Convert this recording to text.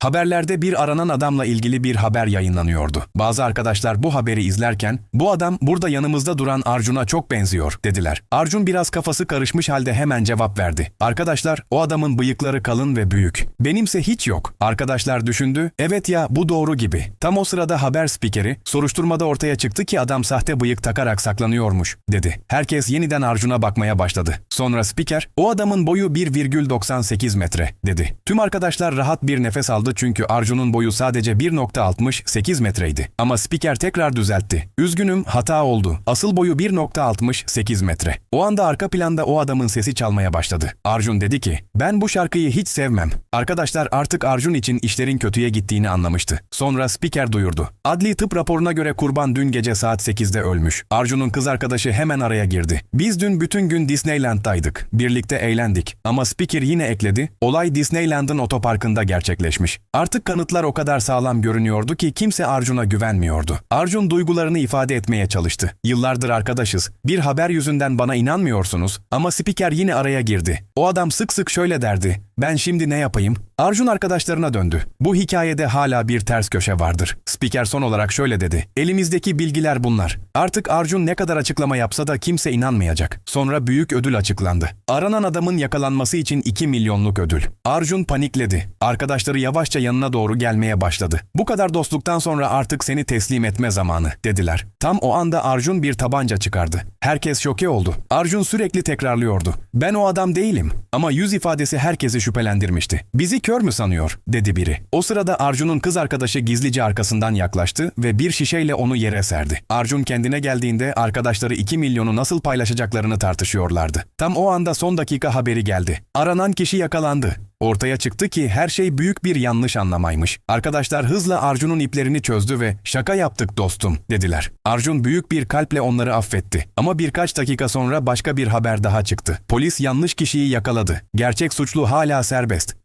Haberlerde bir aranan adamla ilgili bir haber yayınlanıyordu. Bazı arkadaşlar bu haberi izlerken bu adam burada yanımızda duran Arjun'a çok benziyor dediler. Arjun biraz kafası karışmış halde hemen cevap verdi. Arkadaşlar o adamın bıyıkları kalın ve büyük. Benimse hiç yok. Arkadaşlar düşündü. Evet ya bu doğru gibi. Tam o sırada haber spikeri soruşturmada ortaya çıktı ki adam sahte bıyık takarak saklanıyormuş dedi. Herkes yeniden Arjun'a bakmaya başladı. Sonra spiker o adamın boyu 1,98 metre dedi. Tüm arkadaşlar rahat bir nefes aldı çünkü Arjun'un boyu sadece 1,68 metreydi. Ama spiker tekrar düzeltti. Üzgünüm hata oldu. Asıl boyu 1,68 metre. O anda arka planda o adamın sesi çalmaya başladı. Arjun dedi ki ben bu şarkıyı hiç sevmem. Arkadaşlar artık Arjun için işlerin kötüye gittiğini anlamıştı. Sonra spiker duyurdu. Adli tıp raporuna göre kurban dün gece saat 8'de ölmüş. Arjun'un kız arkadaşı hemen araya girdi. Biz dün bütün gün Disneyland'daydık. Birlikte eğlendik. Ama spiker yine ekledi. Olay Disneyland'ın otoparkında gerçekleşmiş. Artık kanıtlar o kadar sağlam görünüyordu ki kimse Arjun'a güvenmiyordu. Arjun duygularını ifade etmeye çalıştı. Yıllardır arkadaşız. Bir haber yüzünden bana inanmıyorsunuz ama spiker yine araya girdi. O adam sık sık şöyle derdi. Ben şimdi ne yapayım? Arjun arkadaşlarına döndü. Bu hikayede hala bir ters köşe vardır. Spiker son olarak şöyle dedi. Elimizdeki bilgiler bunlar. Artık Arjun ne kadar açıklama yapsa da kimse inanmayacak. Sonra büyük ödül açıklandı. Aranan adamın yakalanması için 2 milyonluk ödül. Arjun panikledi. Arkadaşları yavaşça yanına doğru gelmeye başladı. Bu kadar dostluktan sonra artık seni teslim etme zamanı dediler. Tam o anda Arjun bir tabanca çıkardı. Herkes şoke oldu. Arjun sürekli tekrarlıyordu. Ben o adam değilim. Ama yüz ifadesi herkesi şüphelendirmişti. Bizi kör mü sanıyor? dedi biri. O sırada Arjun'un kız arkadaşı gizlice arkasından yaklaştı ve bir şişeyle onu yere serdi. Arjun kendine geldiğinde arkadaşları 2 milyonu nasıl paylaşacaklarını tartışıyorlardı. Tam o anda son dakika haberi geldi. Aranan kişi yakalandı. Ortaya çıktı ki her şey büyük bir yanlış anlamaymış. Arkadaşlar hızla Arjun'un iplerini çözdü ve şaka yaptık dostum dediler. Arjun büyük bir kalple onları affetti. Ama birkaç dakika sonra başka bir haber daha çıktı. Polis yanlış kişiyi yakaladı. Gerçek suçlu hala serbest.